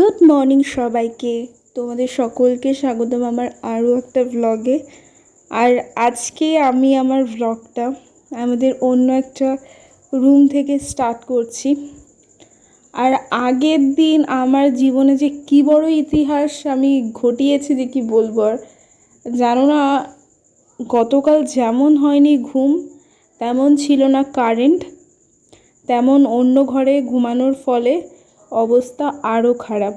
Good morning সবাইকে। তোমাদের সকলকে স্বাগতম আমার আরও একটা ভ্লগে আর আজকে আমি আমার ভ্লগটা আমাদের অন্য একটা রুম থেকে স্টার্ট করছি। আর আগের দিন আমার জীবনে যে কী বড় ইতিহাস আমি ঘটিয়েছি যে কি বলব আর। জানো না, গতকাল যেমন হয়নি ঘুম, তেমন ছিল না কারেন্ট তেমন অন্য ঘরে ঘুমানোর ফলে অবস্থা আরও খারাপ।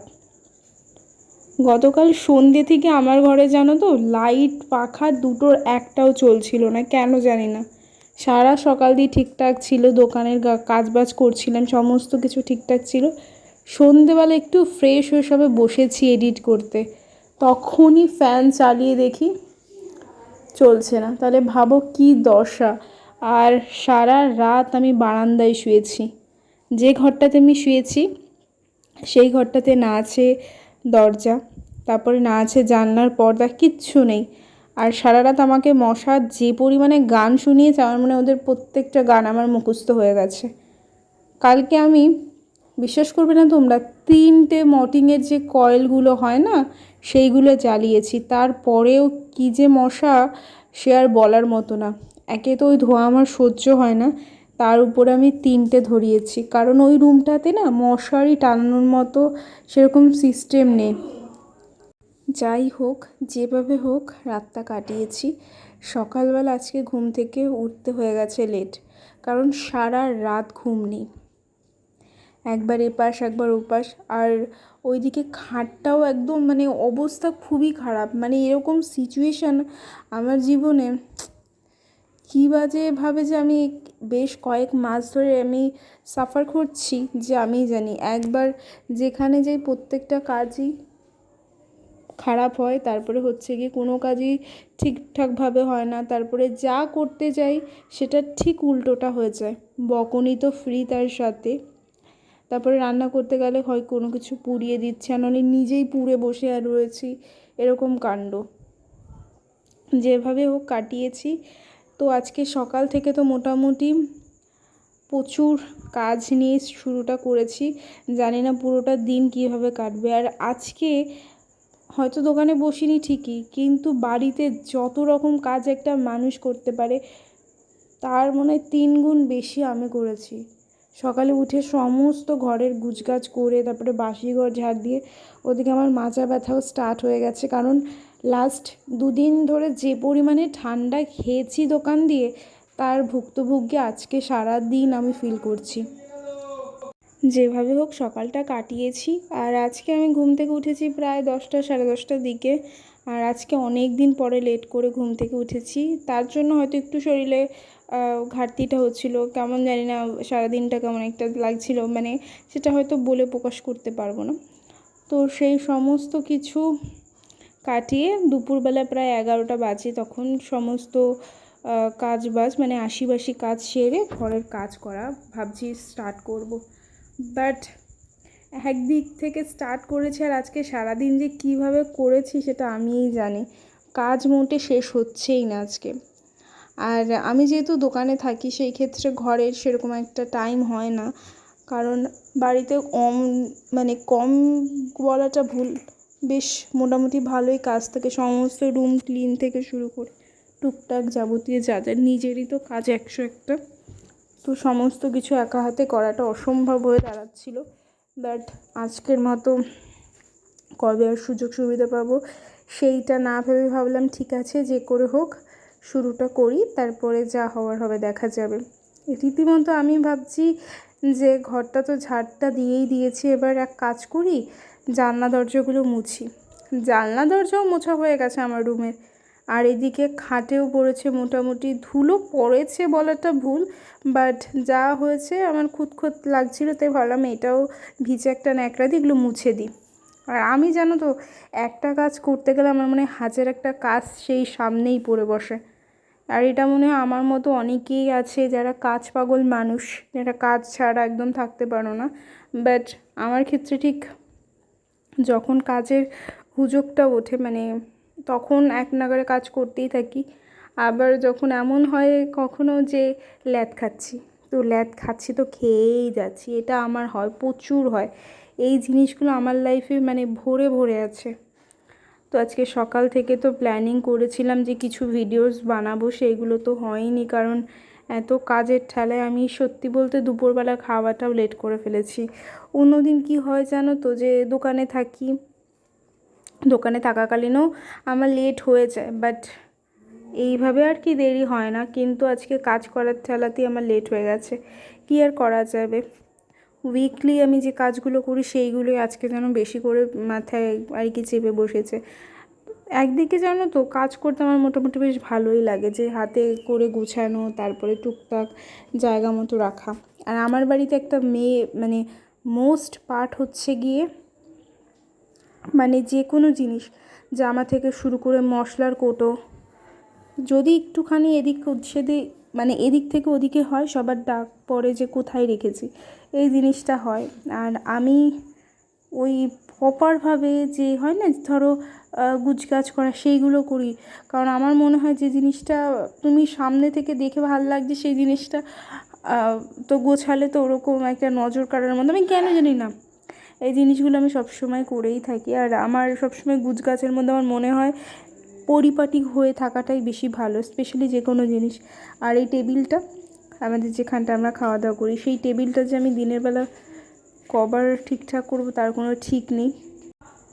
গতকাল সন্ধ্যে থেকে আমার ঘরে জানো তো, লাইট, পাখা দুটোর একটাও চলছিল না, কেন জানি না। সারা সকাল দিয়ে ঠিকঠাক ছিল, দোকানের কাজবাজ করছিলাম, সমস্ত কিছু ঠিকঠাক ছিল। সন্ধেবেলা একটু ফ্রেশ হয়ে সবে বসেছি এডিট করতে। তখনই ফ্যান চালিয়ে দেখি, চলছে না। তাহলে ভাবো কি দশা। আর সারা রাত আমি বারান্দায় শুয়েছি। যে ঘরটাতে আমি শুয়েছি সেই ঘরটাতে না আছে দরজা, তারপরে না আছে জানলার পর্দা, কিচ্ছু নেই। আর সারা রাত আমাকে মশা যে পরিমাণে গান শুনিয়েছে, আমার মনে ওদের প্রত্যেকটা গান আমার মুখস্থ হয়ে গেছে। কালকে আমি, বিশ্বাস করবে না তোমরা, তিনটে মটিংয়ের যে কয়েলগুলো হয় না, সেইগুলো জ্বালিয়েছি। তারপরেও কী যে মশা, সে আর বলার মতো না। একে তো ওই ধোঁয়া আমার সহ্য হয় না। তার উপরে আমি তিনটে ধরিয়েছি। কারণ ওই রুমটাতে না মশারি টানানোর মতো সেরকম সিস্টেম নেই। যাই হোক, যেভাবে হোক রাতটা কাটিয়েছি। সকালবেলা আজকে ঘুম থেকে উঠতে হয়ে গেছে লেট কারণ সারা রাত ঘুম নেই। একবার এপাশ, একবার ওপাশ। আর ওইদিকে খাটটাও একদম মানে অবস্থা খুবই খারাপ। মানে এরকম সিচুয়েশান আমার জীবনে কী বাজেভাবে যে আমি বেশ কয়েক মাস ধরে আমি সাফার করছি যে আমি জানি। একবার যেখানে যাই প্রত্যেকটা কাজই খারাপ হয়, তারপরে হচ্ছে গিয়ে কোনো কাজই ঠিকঠাকভাবে হয় না, তারপরে যা করতে যাই সেটা ঠিক উল্টোটা হয়ে যায়। বকনি তো ফ্রি তার সাথে। তারপরে রান্না করতে গেলে হয় কোনো কিছু পুড়িয়ে দিচ্ছে নইলে নিজেই পুড়ে বসে আর রয়েছি, এরকম কাণ্ড। যেভাবে হোক কাটিয়েছি। তো আজকে সকাল থেকে তো মোটামুটি প্রচুর কাজ নিয়ে শুরুটা করেছি। জানি না পুরোটা দিন কীভাবে কাটবে। আর আজকে হয়তো দোকানে বসিনি ঠিকই, কিন্তু বাড়িতে যত রকম কাজ একটা মানুষ করতে পারে, তার মনে হয় তিন গুণ বেশি আমি করেছি। সকালে উঠে সমস্ত ঘরের গুছগাছ করে, তারপরে বাসি ঘর ঝাড় দিয়ে, ওদিকে আমার মাজা ব্যথাও স্টার্ট হয়ে গেছে। কারণ লাস্ট দুদিন ধরে যে পরিমাণে ঠান্ডা খেয়েছি দোকান দিয়ে, তার ভুক্তভোগী আজকে সারা দিন আমি ফিল করছি। যেভাবে হোক সকালটা কাটিয়েছি, আর আজকে আমি ঘুম থেকে উঠেছি প্রায় দশটা সাড়ে দশটার দিকে, আর আজকে অনেক দিন পরে লেট করে ঘুম থেকে উঠেছি। তার জন্য হয়তো একটু শরীরে ঘাটতিটা হচ্ছিল, কেমন জানি না সারাদিনটা কেমন একটা লাগছিল মানে সেটা হয়তো বলে প্রকাশ করতে পারব না। তো সেই সমস্ত কিছু কাটিয়ে দুপুরবেলা প্রায় এগারোটা বাজে তখন সমস্ত কাজ বাজ মানে আশিবাসি কাজ সেরে ঘরের কাজ করা ভাবছি স্টার্ট করব। বাট একদিক থেকে স্টার্ট করেছি আর আজকে সারাদিন যে কীভাবে করেছি সেটা আমিই জানি। কাজ মোটে শেষ হচ্ছেই না আজকে। আর আমি যেহেতু দোকানে থাকি সেই ক্ষেত্রে ঘরের সেরকম একটা টাইম হয় না। কারণ বাড়িতে কম মানে কম বলাটা ভুল। বেশ মোটামুটি ভালোই কাজ থাকে। সমস্ত রুম ক্লিন থেকে শুরু করে টুকটাক যাবতীয় যা যা নিজেরই তো কাজ একশো একটা। তো সমস্ত কিছু একা হাতে করাটা অসম্ভব হয়ে দাঁড়াচ্ছিল। বাট আজকের মতো কবে আর সুযোগ সুবিধা পাবো সেইটা না ভেবে ভাবলাম, ঠিক আছে, যে করে হোক, শুরুটা করি, তারপরে যা হওয়ার হবে দেখা যাবে। রীতিমতো আমি ভাবছি যে ঘরটা তো ঝাড়টা দিয়েই দিয়েছি, এবার এক কাজ করি জানলা দরজাগুলো মুছি। জানলা দরজাও মোছা হয়ে গেছে আমার রুমের আর এদিকে খাটেও পড়েছে মোটামুটি, ধুলো পড়েছে বলাটা ভুল বাট যা হয়েছে আমার খুঁতখুত লাগছিল, তাই ভাবলাম এটাও ভিজে একটা ন্যাকড়া দিয়ে এগুলো মুছে দিই। আর আমি জানো তো, একটা কাজ করতে গেলে আমার মনে হাজার একটা কাজ সেই সামনেই পড়ে বসে। আর এটা মনে হয় আমার মতো অনেকেই আছে যারা কাজ পাগল মানুষ, যারা কাজ ছাড়া একদম থাকতে পারো না। বাট আমার ক্ষেত্রে ঠিক যখন কাজের হুজোগটা ওঠে মানে তখন এক নাগারে কাজ করতেই থাকি। আবার যখন এমন হয় কখনো যে ল্যাদ খাচ্ছি, তো ল্যাদ খাচ্ছি তো খেয়েই যাচ্ছি, এটা আমার হয়, প্রচুর হয়। এই জিনিসগুলো আমার লাইফে মানে ভরে ভরে আছে। তো আজকে সকাল থেকে তো প্ল্যানিং করেছিলাম যে কিছু ভিডিওস বানাবো সেইগুলো তো হয়নি কারণ এত কাজের ঠেলায় আমি সত্যি বলতে দুপুরবেলা খাওয়াটাও লেট করে ফেলেছি। অন্যদিন কি হয় জানো তো যে দোকানে থাকি, দোকানে থাকাকালীনও আমার লেট হয়ে যায় বাট এইভাবে আর কি দেরি হয় না, কিন্তু আজকে কাজ করার ঠেলাতেই আমার লেট হয়ে গেছে। কী আর করা যাবে? উইকলি আমি যে কাজগুলো করি সেইগুলোই আজকে যেন বেশি করে মাথায় আর কি চেপে বসেছে। একদিকে জানো তো কাজ করতে আমার মোটামুটি বেশ ভালোই লাগে যে হাতে করে গুছানো, তারপরে টুকটাক জায়গা মতো রাখা। আর আমার বাড়িতে একটা মেয়ে মানে মোস্ট পার্ট হচ্ছে গিয়ে মানে যে কোনো জিনিস, জামা থেকে শুরু করে মশলার কোটো, যদি একটুখানি এদিক সেদে মানে এদিক থেকে ওদিকে হয়, সবার ডাক পরে যে কোথায় রেখেছি, এই জিনিসটা হয়। আর আমি ওই প্রপারভাবে যে হয় না ধরো গুছগাছ করা, সেইগুলো করি। কারণ আমার মনে হয় যে জিনিসটা তুমি সামনে থেকে দেখে ভালো লাগছে সেই জিনিসটা তো গোছালে তো ওরকম একটা নজর কাড়ার মধ্যে আমি কেন জানি না, এই জিনিসগুলো আমি সবসময় করেই থাকি। আর আমার সবসময় গুছগাছের মধ্যে আমার মনে হয় পরিপাটি হয়ে থাকাটাই বেশি ভালো, স্পেশালি যে কোনো জিনিস। আর এই টেবিলটা, আমাদের যেখানটা আমরা খাওয়া দাওয়া করি, সেই টেবিলটা যে আমি দিনের বেলা কবার ঠিকঠাক করব তার কোনো ঠিক নেই।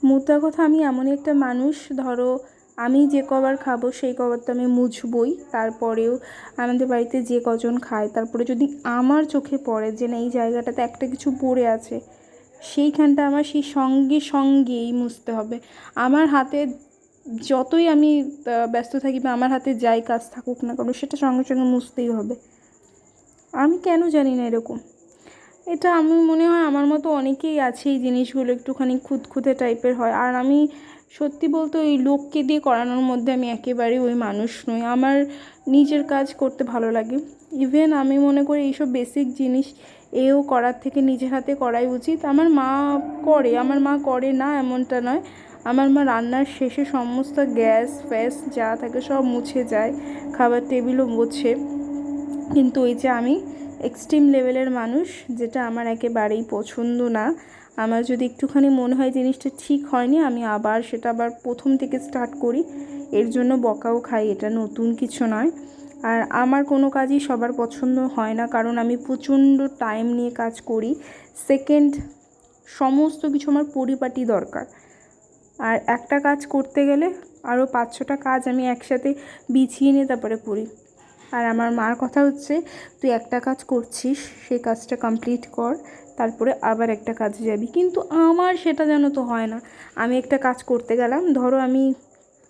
মোদ্দা কথা, আমি এমনই একটা মানুষ, ধরো আমি যে কবার খাব সেই কবার তো আমি মুছবই, তারপরেও আমাদের বাড়িতে যে কজন খায়, তারপরে যদি আমার চোখে পড়ে যে না, এই জায়গাটাতে একটা কিছু পড়ে আছে, সেইখানটা আমার সেই সঙ্গে সঙ্গেই মুছতে হবে। আমার হাতে যতই আমি ব্যস্ত থাকি বা আমার হাতে যাই কাজ থাকুক না কেন, সেটা সঙ্গে সঙ্গে মুছতেই হবে। আমি কেন জানি না এরকম। এটা আমি মনে হয় আমার মতো অনেকেই আছে এই জিনিসগুলো একটুখানি খুঁতখুঁতে টাইপের হয়। আর আমি সত্যি বলতে ওই লোককে দিয়ে করানোর মধ্যে আমি একেবারে ওই মানুষ নই। আমার নিজের কাজ করতে ভালো লাগে। ইভেন আমি মনে করি এইসব বেসিক জিনিস এও করার থেকে নিজের হাতে করাই উচিত। আমার মা করে, আমার মা করে না এমনটা নয়। আমার মা রান্নার শেষে সমস্ত গ্যাস, ফ্যাস যা থাকে সব মুছে যায়, খাবার টেবিলও মোছে। কিন্তু ওই যে আমি এক্সট্রিম লেভেলের মানুষ, যেটা আমার একেবারেই পছন্দ না। আমার যদি একটুখানি মনে হয় জিনিসটা ঠিক হয়নি, আমি আবার সেটা আবার প্রথম থেকে স্টার্ট করি। এর জন্য বকাও খাই, এটা নতুন কিছু নয়। আর আমার কোনো কাজই সবার পছন্দ হয় না, কারণ আমি প্রচণ্ড টাইম নিয়ে কাজ করি। সেকেন্ড সমস্ত কিছু আমার পরিপাটি দরকার। আর একটা কাজ করতে গেলে আরও পাঁচ ছটা কাজ আমি একসাথে বিছিয়ে নিয়ে তারপরে করি। আর আমার মার কথা হচ্ছে, তুই একটা কাজ করছিস, সেই কাজটা কমপ্লিট কর, তারপরে আবার একটা কাজে যাবি। কিন্তু আমার সেটা যেন তো হয় না। আমি একটা কাজ করতে গেলাম, ধরো আমি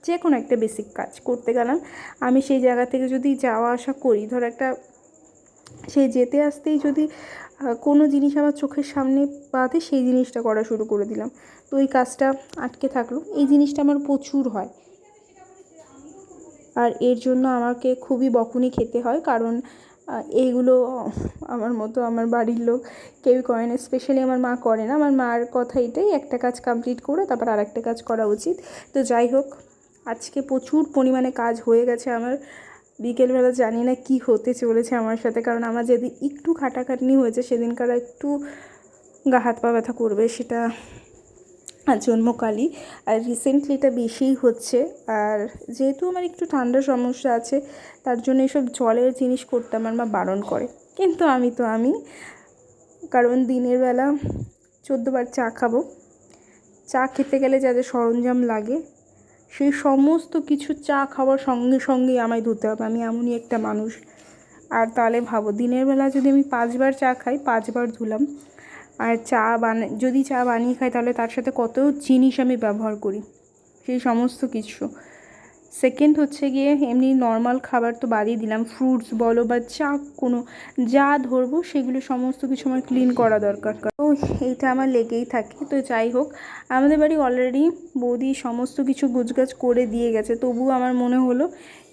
যে কোনো একটা বেসিক কাজ করতে গেলাম, আমি সেই জায়গা থেকে যদি যাওয়া আসা করি, ধরো একটা সেই যেতে আসতেই যদি কোনো জিনিস আমার চোখের সামনে পাতে সেই জিনিসটা করা শুরু করে দিলাম। তো ওই কাজটা আটকে থাকল। এই জিনিসটা আমার প্রচুর হয়। আর এর জন্য আমাকে খুবই বকুনি খেতে হয়, কারণ এইগুলো আমার মতো আমার বাড়ির লোক কেউই করে না স্পেশালি আমার মা করে না। আমার মার কথা এটাই, একটা কাজ কমপ্লিট করে তারপর আর একটা কাজ করা উচিত। তো যাই হোক, আজকে প্রচুর পরিমাণে কাজ হয়ে গেছে আমার। বিকেলবেলা জানি না কি হতে চলেছে আমার সাথে, কারণ আমার যেদিন একটু খাটাখাটনি হয়েছে, সেদিনকার একটু গা হাত পা ব্যথা করবে, সেটা জন্মকালই। আর রিসেন্টলি এটা বেশিই হচ্ছে। আর যেহেতু আমার একটু ঠান্ডার সমস্যা আছে, তার জন্য এসব জলের জিনিস করতে আমার মা বারণ করে। কিন্তু আমি তো আমি, কারণ দিনের বেলা চোদ্দোবার চা খাব। চা খেতে গেলে যা যা সরঞ্জাম লাগে, সেই সমস্ত কিছু চা খাওয়ার সঙ্গে সঙ্গেই আমায় ধুতে হবে। আমি এমনই একটা মানুষ। আর তাহলে ভাবো, দিনের বেলা যদি আমি পাঁচবার চা খাই পাঁচবার ধুলাম আর চা বানা, যদি চা বানিয়ে খাই তাহলে তার সাথে কত জিনিস আমি ব্যবহার করি? সেই সমস্ত কিছু। সেকেন্ড হচ্ছে গিয়ে এমনি নর্মাল খাবার তো বাদই দিলাম ফ্রুটস বলো বা চা, কোনো যা ধরবো সেগুলো সমস্ত কিছু আমার ক্লিন করা দরকার। তো এইটা আমার লেগেই থাকে। তো যাই হোক, আমাদের বাড়ি অলরেডি বৌদি সমস্ত কিছু গুজগাছ করে দিয়ে গেছে। তবুও আমার মনে হলো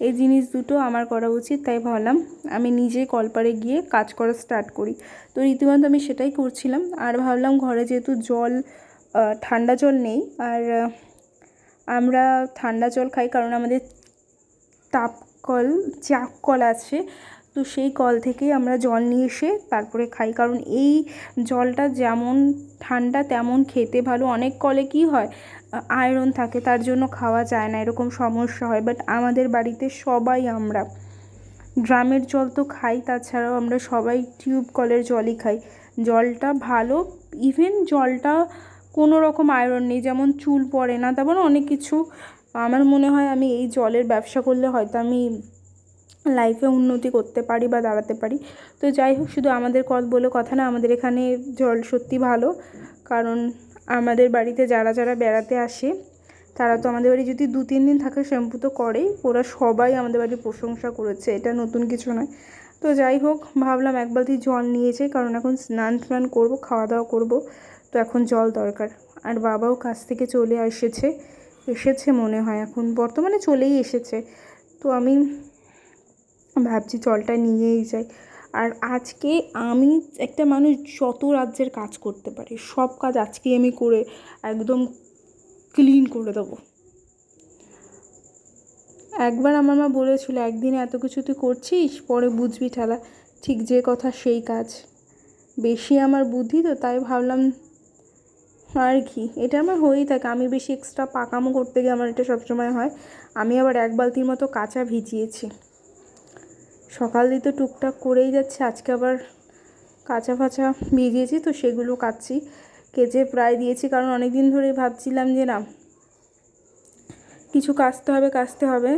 এই জিনিস দুটো আমার করা উচিত, তাই ভাবলাম আমি নিজে কলপারে গিয়ে কাজ করা স্টার্ট করি। তো রীতিমতো আমি সেটাই করছিলাম। আর ভাবলাম ঘরে যেহেতু জল ঠান্ডা জল নেই, আর আমরা ঠান্ডা জল খাই কারণ আমাদের তাপ কল, চাপ কল আছে। তো তো সেই কল থেকেই আমরা জল নিয়ে এসে তারপরে খাই। কারণ এই জলটা যেমন ঠান্ডা, তেমন খেতে ভালো। অনেক কলে কী হয় আয়রন থাকে, তার জন্য খাওয়া যায় না, এরকম সমস্যা হয়। বাট আমাদের বাড়িতে সবাই আমরা, ড্রামের জল তো খাই, তাছাড়াও আমরা সবাই টিউব কলের জলই খাই। জলটা ভালো ইভেন জলটা কোনো রকম আয়রন নেই, যেমন চুল পড়ে না, তেমন অনেক কিছু। আমার মনে হয় আমি এই জলের ব্যবসা করলে হয়তো আমি লাইফে উন্নতি করতে পারি বা দাঁড়াতে পারি। তো যাই হোক, শুধু আমাদের কল বলে কথা না, আমাদের এখানে জল সত্যি ভালো। কারণ আমাদের বাড়িতে যারা যারা বেড়াতে আসে, তারা তো আমাদের বাড়ি যদি দু, তিন দিন থাকে শ্যাম্পু তো করেই, ওরা সবাই আমাদের বাড়ির প্রশংসা করেছে, এটা নতুন কিছু নয়। তো যাই হোক, ভাবলাম এক বালতি জল নিয়ে যাই, কারণ এখন স্নান টান করব খাওয়া দাওয়া করব। তো এখন জল দরকার। আর বাবাও কাছ থেকে চলে এসেছে এসেছে মনে হয় এখন, বর্তমানে চলেই এসেছে। তো আমি ভাবছি জলটা নিয়েই যাই। আর আজকে আমি একটা মানুষ যত রাজ্যের কাজ করতে পারি, সব কাজ আজকেই আমি করে একদম ক্লিন করে দেবো। একবার আমার মা বলেছিল, একদিনে এত কিছু তুই করছিস, পরে বুঝবি ঠেলা, ঠিক যে কথা সেই কাজ। বেশি আমার বুদ্ধি তো, তাই ভাবলাম আর কি? এটা আমার হয়েই থাকে। আমি বেশি এক্সট্রা পাকামো করতে গিয়ে আমার এটা সবসময় হয়। আমি আবার এক বালতির মতো কাঁচা ভিজিয়েছি। সকাল দিয়ে তো টুকটাক করেই যাচ্ছে। আজকে আবার কাঁচা ফাঁচা ভিজিয়েছি, তো সেগুলো কাচ্ছি। কেচে প্রায় দিয়েছি, কারণ অনেক দিন ধরেই ভাবছিলাম যে না, কিছু কাচতে হবে কাচতে হবে।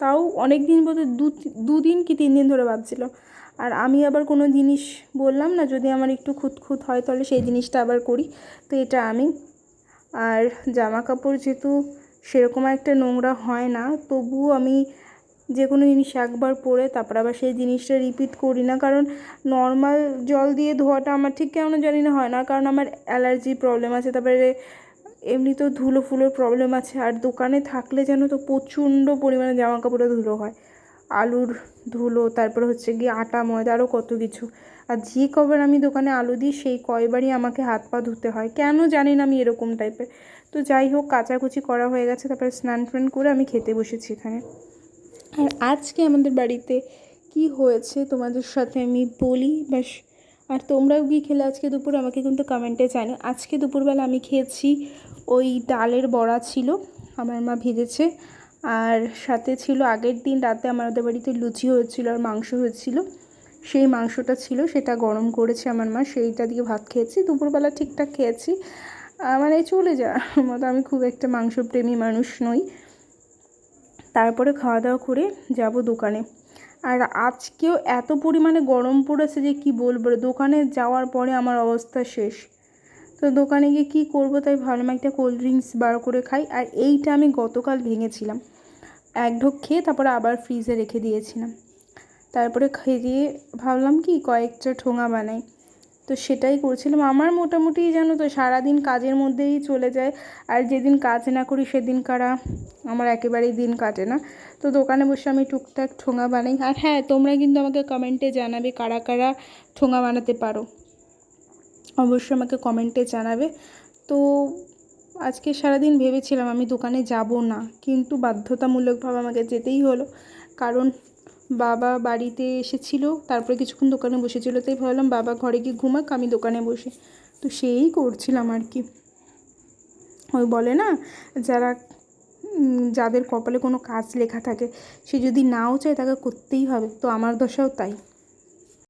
তাও অনেক দিন বলতে দু, দুদিন কি তিন দিন ধরে ভাবছিলাম। আর আমি আবার কোনো জিনিস বললাম না, যদি আমার একটু খুঁতখুত হয় তাহলে সেই জিনিসটা আবার করি। তো এটা আমি। আর জামা কাপড় যেহেতু সেরকম একটা নোংরা হয় না, তবুও আমি যে কোনো জিনিস একবার পরে, তারপর আবার সেই জিনিসটা রিপিট করি না। কারণ নর্মাল জল দিয়ে ধোয়াটা আমার ঠিক কেমন জানি না হয় না, কারণ আমার অ্যালার্জি প্রবলেম আছে। তারপরে এমনিতেও ধুলো ফুলোর প্রবলেম আছে। আর দোকানে থাকলে যেন তো প্রচণ্ড পরিমাণে জামা কাপড়ে ধুলো হয়। আলুর ধুলো, তারপর হচ্ছে গিয়ে আটা, ময়দা আরও কত কিছু। আর যে কবার আমি দোকানে আলু দিই, সেই কয়বারই আমাকে হাত পা ধুতে হয়। কেন জানি না আমি এরকম টাইপের তো যাই হোক, কাচাকুচি করা হয়ে গেছে, তারপরে স্নান টান করে আমি খেতে বসেছি এখানে। আর আজকে আমাদের বাড়িতে কি হয়েছে তোমাদের সাথে আমি বলি, ব্যাস। আর তোমরাও কি খেলে আজকে দুপুর? আমাকে কিন্তু কমেন্টে জানো আজকে দুপুরবেলা আমি খেয়েছি ওই ডালের বড়া ছিল, আমার মা ভেজেছে। আর সাথে ছিল আগের দিন রাতে আমাদের বাড়িতে লুচি হয়েছিল আর মাংস হয়েছিল। সেই মাংসটা ছিল, সেটা গরম করেছে আমার মা, সেইটা দিয়ে ভাত খেয়েছি। দুপুরবেলা ঠিকঠাক খেয়েছি। মানে চলে যা মতো আমি খুব একটা মাংসপ্রেমী মানুষ নই। তারপরে খাওয়া দাওয়া করে যাব দোকানে। আর আজকেও এত পরিমাণে গরম পড়েছে যে কি বলব, দোকানে যাওয়ার পরে আমার অবস্থা শেষ। তো দোকানে গিয়ে কী করব তাই ভাবলাম একটা কোল্ড ড্রিঙ্কস বার করে খাই। আর এইটা আমি গতকাল ভেঙেছিলাম। এক ঢোক খেয়ে তারপরে আবার ফ্রিজে রেখে দিয়েছিলাম। তারপরে খেয়ে দিয়ে ভাবলাম কি কয়েকটা ঠোঙা বানাই। তো সেটাই করছিলাম। আমার মোটামুটি জানো তো, সারাদিন কাজের মধ্যেই চলে যায়। আর যেদিন কাজ না করি, সেদিন কারা আমার একেবারেই দিন কাটে না। তো দোকানে বসে আমি টুকটাক ঠোঙা বানাই। আর হ্যাঁ তোমরা কিন্তু আমাকে কমেন্টে জানাবে কারা কারা ঠোঙা বানাতে পারো। অবশ্যই আমাকে কমেন্টে জানাবে। তো আজকে সারাদিন ভেবেছিলাম আমি দোকানে যাব না, কিন্তু বাধ্যতামূলকভাবে আমাকে যেতেই হলো। কারণ বাবা বাড়িতে এসেছিল, তারপরে কিছুক্ষণ দোকানে বসেছিল, তাই ভাবলাম বাবা ঘরে গিয়ে ঘুমাক, আমি দোকানে বসে। তো সেই করছিলাম আর কি। ওই বলে না, যারা যাদের কপালে কোনো কাজ লেখা থাকে, সে যদি নাও চায় তাকে করতেই হবে। তো আমার দশাও তাই।